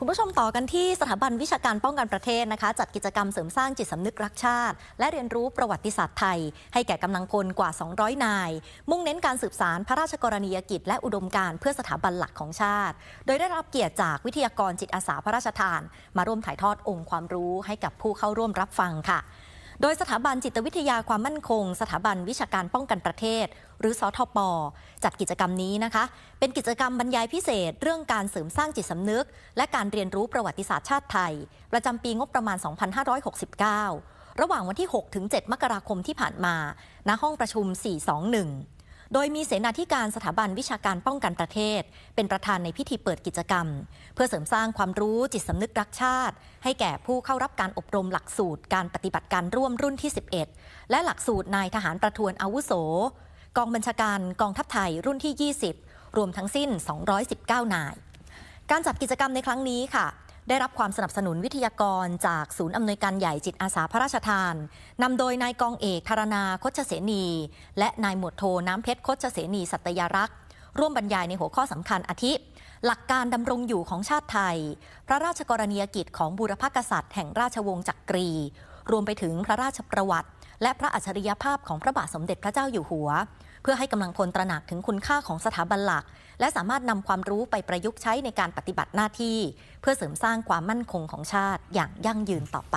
คุณผู้ชมต่อกันที่สถาบันวิชาการป้องกันประเทศนะคะ จัดกิจกรรมเสริมสร้างจิตสำนึกรักชาติ และเรียนรู้ประวัติศาสตร์ไทย ให้แก่กำลังพลกว่า 200 นาย มุ่งเน้นการสืบสารพระราชกรณียกิจ และอุดมการเพื่อสถาบันหลักของชาติ โดยได้รับเกียรติจากวิทยากรจิตอาสาพระราชทาน มาร่วมถ่ายทอดองค์ความรู้ให้กับผู้เข้าร่วมรับฟังค่ะ โดยสถาบันจิตวิทยาความมั่นคง สถาบันวิชาการป้องกันประเทศ หรือสทป จัดกิจกรรมนี้นะคะ เป็นกิจกรรมบรรยายพิเศษ เรื่องการเสริมสร้างจิตสำนึก และการเรียนรู้ประวัติศาสตร์ชาติไทย ประจำปีงบประมาณ 2569 ระหว่างวันที่ 6 ถึง 7 มกราคมที่ผ่านมา ณ ห้องประชุม 421 โดยมีเสนาธิการสถาบันวิชาการป้องกันประเทศ เป็นประธานในพิธีเปิดกิจกรรม เพื่อเสริมสร้างความรู้จิตสำนึกรักชาติ ให้แก่ผู้เข้ารับการอบรมหลักสูตรการปฏิบัติการร่วมรุ่นที่ 11 และหลักสูตรนายทหารประทวนอาวุโส กองบัญชาการกองทัพไทยรุ่นที่ 20 รวมทั้งสิ้น 219 นาย การจัดกิจกรรมในครั้งนี้ค่ะ ได้รับความสนับสนุนวิทยากรจากศูนย์อำนวยการใหญ่จิตอาสาพระราชทานนำโดยนายกองเอกธารณาคชเสนี และนายหมวดโทน้ำเพชรคชเสนี สัตยารักษ์ร่วมบรรยายในหัวข้อสำคัญอาทิ หลักการดำรงอยู่ของชาติไทย พระราชกรณียกิจของบูรพกษัตริย์แห่งราชวงศ์จักรี รวมไปถึงพระราชประวัติ และพระอัจฉริยภาพของพระบาทสมเด็จพระเจ้าอยู่หัว เพื่อให้กำลังพลตระหนักถึงคุณค่าของสถาบันหลัก และสามารถนำความรู้ไปประยุกต์ใช้ในการปฏิบัติหน้าที่ เพื่อเสริมสร้างความมั่นคงของชาติอย่างยั่งยืนต่อไป